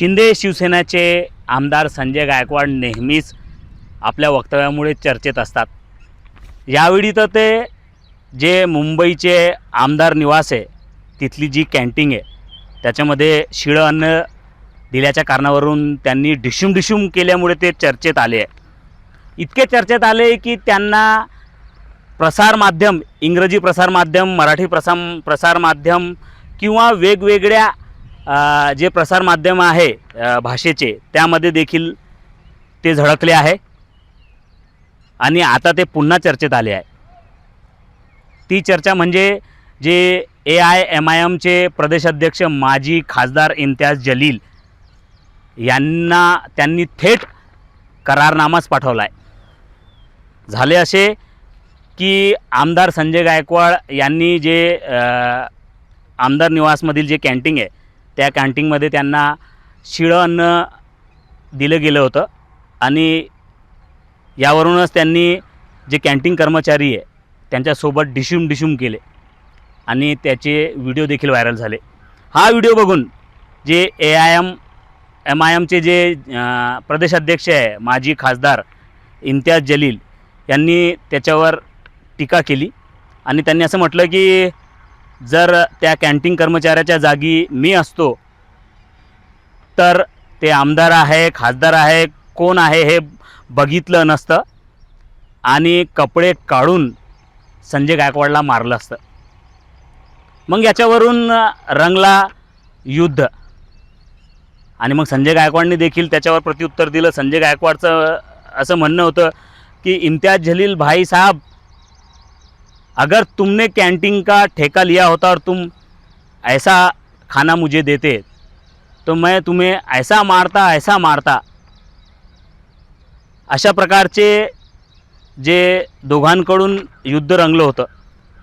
शिंदे शिवसेनेचे आमदार संजय गायकवाड नेहमीच आपल्या वक्तव्यामुळे चर्चेत असतात. यावेळी तर ते जे मुंबईचे आमदार निवास आहे तिथली जी कॅन्टीन आहे त्याच्यामध्ये शिळं अन्न दिल्याच्या कारणावरून त्यांनी डिशूम डिशूम केल्यामुळे ते चर्चेत आले आहे. इतके चर्चेत आले की त्यांना प्रसारमाध्यम इंग्रजी प्रसारमाध्यम मराठी प्रसार प्रसारमाध्यम किंवा वेगवेगळ्या जे प्रसारमाध्यम आहे भाषेचे त्यामध्ये देखील ते झळकले आहे. आणि आता ते पुन्हा चर्चेत आले आहे. ती चर्चा म्हणजे जे ए आय एम आय एमचे प्रदेशाध्यक्ष माजी खासदार इम्तियाज जलील यांना त्यांनी थेट करारनामाच पाठवला आहे झाले असे की आमदार संजय गायकवाड यांनी जे आमदार निवासमधील जे कॅन्टीन आहे त्या कॅन्टीनमध्ये त्यांना शिळं अन्न दिलं गेलं होतं. आणि यावरूनच त्यांनी जे कॅन्टीन कर्मचारी आहे त्यांच्यासोबत डिशूम डिशूम केले. आणि त्याचे व्हिडिओ देखील व्हायरल झाले. हा व्हिडिओ बघून जे A I M M I एमचे जे प्रदेशाध्यक्ष आहे माजी खासदार इम्तियाज जलील यांनी त्याच्यावर टीका केली. आणि त्यांनी असं म्हटलं की जर त्या कॅन्टीन कर्मचाऱ्याच्या जागी मी असतो तर ते आमदार आहे खासदार आहे कोण आहे हे बघितलं नसतं. आणि कपडे काढून संजय गायकवाडला मारलं असतं. मग याच्यावरून रंगला युद्ध. आणि मग संजय गायकवाडने देखील त्याच्यावर प्रत्युत्तर दिलं. संजय गायकवाडचं असं म्हणणं होतं की इम्तियाज जलील भाई साहब अगर तुमने कैंटीन का ठेका लिया होता और तुम ऐसा खाना मुझे देते तो मैं तुम्हें ऐसा मारता ऐसा मारता। अशा प्रकारचे जे दोघांकडून युद्ध रंगलं होतं.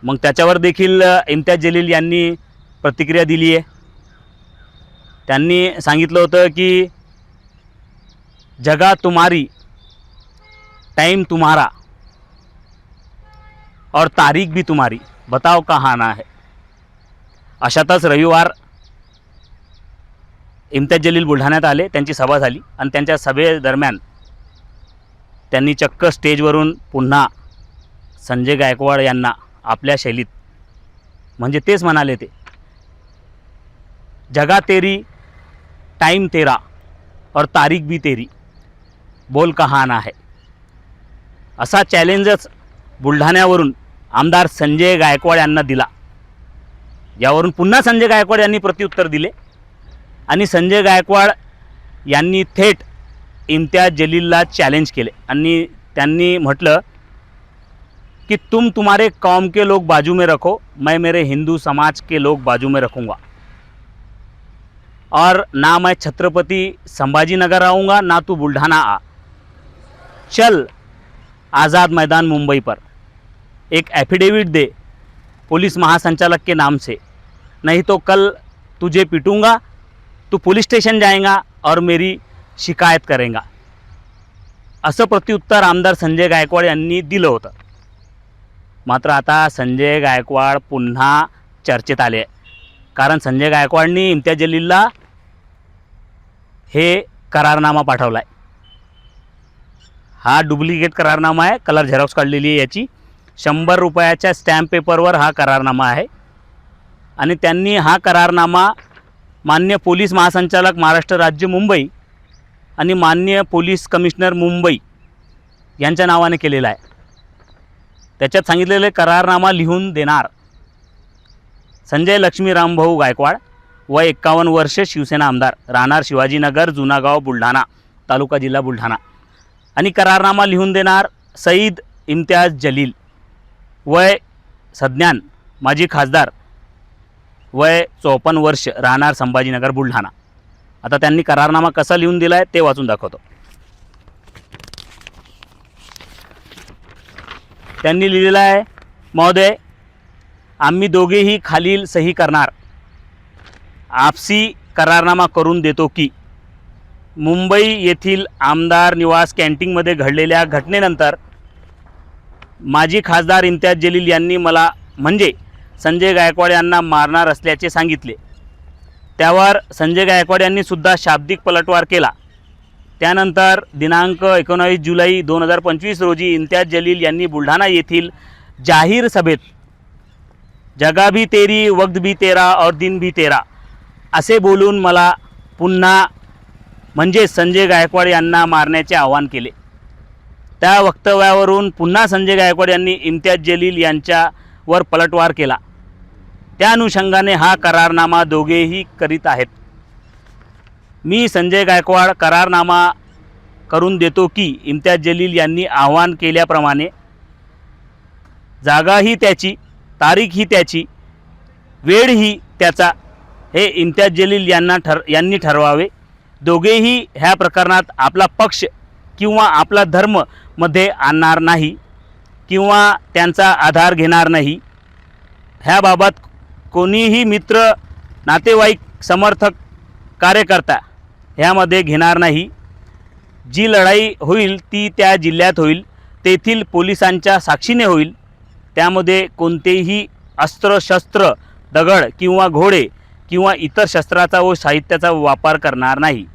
मग त्याच्यावर देखील इम्तियाज जलील यांनी प्रतिक्रिया दिली आहे. त्यांनी सांगितलं होतं की जगा तुम्हारी टाइम तुम्हारा. और तारीख भी तुम्हारी। बताओ कहाँ आना है। अशातच रविवार इम्तियाज जलील बुलढाण्यात आले त्यांची सभा झाली आणि त्यांच्या सभेदरम्यान त्यांनी चक्क स्टेजवरून पुन्हा संजय गायकवाड यांना आपल्या शैलीत म्हणजे तेच म्हणाले ते जगा तेरी टाइम तेरा और तारीख भी तेरी बोल कहाना आहे असा चॅलेंजच बुलढाण्यावरून आमदार संजय गायकवाड यांना दिला. यावरून पुन्हा संजय गायकवाड यांनी प्रत्युत्तर दिले. आणि संजय गायकवाड यांनी थेट इम्तियाज जलीलला चॅलेंज केले. आणि त्यांनी म्हटलं कि तुम तुम्हारे कौम के लोग बाजू में रखो मैं मेरे हिंदू समाज के लोग बाजू में रखूँगा। और ना मैं छत्रपति संभाजी नगर आऊँगा ना तू बुल्ढाना आ। चल आज़ाद मैदान मुंबई पर। एक एफिडेविट दे पुलिस महासंचालक के नाम से। नहीं तो कल तुझे पीटूंगा तू पुलिस स्टेशन जाएगा और मेरी शिकायत करेगा। असं प्रत्युत्तर आमदार संजय गायकवाड यांनी दिलं होतं। मात्र आता संजय गायकवाड पुन्हा चर्चेत आले आहे कारण संजय गायकवाडनी इम्तियाज जलीलला हे करारनामा पाठवला आहे हा डुप्लिकेट करारनामा आहे कलर झेरॉक्स काढलेली आहे याची। शंभर रुपयाच्या स्टॅम्प पेपरवर हा करारनामा आहे. आणि त्यांनी हा करारनामा मान्य पोलीस महासंचालक महाराष्ट्र राज्य मुंबई आणि मान्य पोलीस कमिशनर मुंबई यांच्या नावाने केलेला आहे. त्याच्यात सांगितलेले करारनामा लिहून देणार संजय लक्ष्मी रामभाऊ गायकवाड व एक्कावन्न वर्षे शिवसेना आमदार राहणार शिवाजीनगर जुनागाव बुलढाणा तालुका जिल्हा बुलढाणा. आणि करारनामा लिहून देणार सईद इम्तियाज जलील. वय सज्ञान माजी खासदार. वय चौपन्न वर्ष राहणार संभाजीनगर बुलढाणा. आता त्यांनी करारनामा कसा लिहून दिला आहे ते वाचून दाखवतो. त्यांनी लिहिलेलं आहे महोदय आम्ही दोघेही खालील सही करणार. आपसी करारनामा करून देतो की मुंबई येथील आमदार निवास कॅन्टीनमध्ये घडलेल्या घटनेनंतर माजी खासदार इम्तियाज जलील यांनी मला म्हणजे संजय गायकवाड यांना मारणार असल्याचे सांगितले. त्यावर संजय गायकवाड यांनी सुद्धा शाब्दिक पलटवार केला. त्यानंतर दिनांक एकोणावीस जुलै दोन हजार पंचवीस रोजी इम्तियाज जलील यांनी बुलढाणा येथील जाहीर सभेत जगा भी तेरी वक्त भी तेरा और दिन भी तेरा असे बोलून मला पुन्हा म्हणजे संजय गायकवाड यांना मारण्याचे आवाहन केले. त्या वक्तव्यावरून पुन्हा संजय गायकवाड यांनी इम्तियाज जलील यांच्यावर पलटवार केला. त्या अनुषंगाने हा करारनामा दोघेही करीत आहेत. मी संजय गायकवाड करारनामा करून देतो की इम्तियाज जलील यांनी आवाहन केल्याप्रमाणे जागा ही त्याची तारीख ही त्याची वेळ ही त्याचा हे इम्तियाज जलील यांना ठर यांनी ठरवावे. दोघेही ह्या प्रकरणात आपला पक्ष किंवा आपला धर्ममध्ये आणणार नाही किंवा त्यांचा आधार घेणार नाही ह्याबाबत कोणीही मित्र नातेवाईक समर्थक कार्यकर्ता ह्यामध्ये घेणार नाही. जी लढाई होईल ती त्या जिल्ह्यात होईल तेथील पोलिसांच्या साक्षीने होईल. त्यामध्ये कोणतेही अस्त्र शस्त्र दगड किंवा घोडे किंवा इतर शस्त्राचा व साहित्याचा वापर करणार नाही.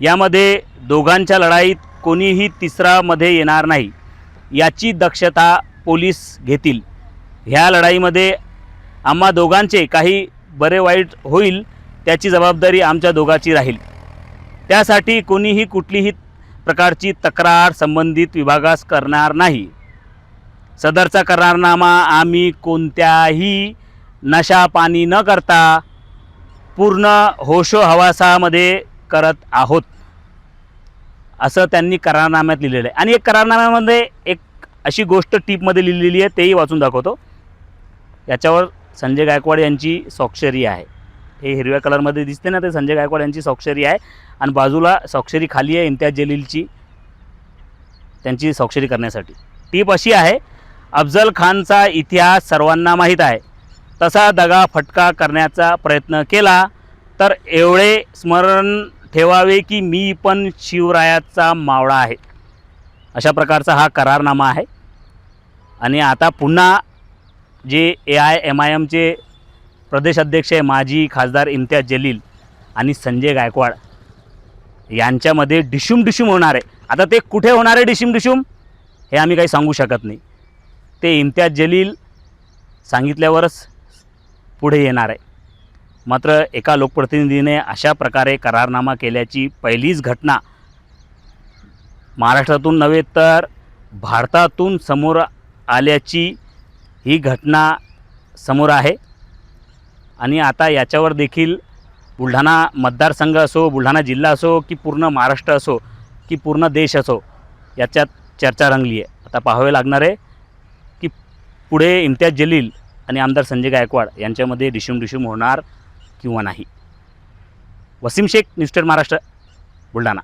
यामध्ये दोघांच्या लढाईत कोणीही तिसरामध्ये येणार नाही याची दक्षता पोलीस घेतील. ह्या लढाईमध्ये आम्हा दोघांचे काही बरे वाईट होईल त्याची जबाबदारी आमच्या दोघांची राहील. त्यासाठी कोणीही कुठलीही प्रकारची तक्रार संबंधित विभागास करणार नाही. सदरचा करारनामा आम्ही कोणत्याही नशापाणी न करता पूर्ण होशो हवासामध्ये करत आहोत. असं त्यांनी करारनाम्यात लिहिलेलं आहे. आणि एक करारनाम्यामध्ये एक अशी गोष्ट टीपमध्ये लिहिलेली आहे तेही वाचून दाखवतो. याच्यावर संजय गायकवाड यांची स्वाक्षरी आहे. हे हिरव्या कलरमध्ये दिसते ना ते संजय गायकवाड यांची स्वाक्षरी आहे. आणि बाजूला स्वाक्षरी खाली आहे इम्तियाज जलीलची त्यांची स्वाक्षरी करण्यासाठी. टीप अशी आहे अफजल खानचा इतिहास सर्वांना माहीत आहे. तसा दगा फटका करण्याचा प्रयत्न केला तर एवढे स्मरण ठेवावे की मी पण शिवरायाचा मावळा आहे. अशा प्रकारचा हा करारनामा आहे. आणि आता पुन्हा जे ए आय एम आय एमचे प्रदेश अध्यक्ष आहे माजी खासदार इम्तियाज जलील आणि संजय गायकवाड यांच्यामध्ये डिशुम डिशुम होणार आहे. आता ते कुठे होणार आहे डिशुम डिशुम? हे आम्ही काही सांगू शकत नाही. ते इम्तियाज जलील सांगितल्यावरच पुढे येणार आहे. मात्र एका लोकप्रतिनिधीने अशा प्रकारे करारनामा केल्याची पहिलीच घटना महाराष्ट्रातून नव्हे तर भारतातून समोर आल्याची ही घटना समोर आहे. आणि आता याच्यावर देखील बुलढाणा मतदारसंघ असो बुलढाणा जिल्हा असो की पूर्ण महाराष्ट्र असो की पूर्ण देश असो याच्यात चर्चा रंगली आहे आता पाहावे लागणार आहे की पुढे इम्तियाज जलील आणि आमदार संजय गायकवाड यांच्यामध्ये डिशूम डिशूम होणार किंवा नाही. Waseem Shaikh news ten Maharashtra Buldhana.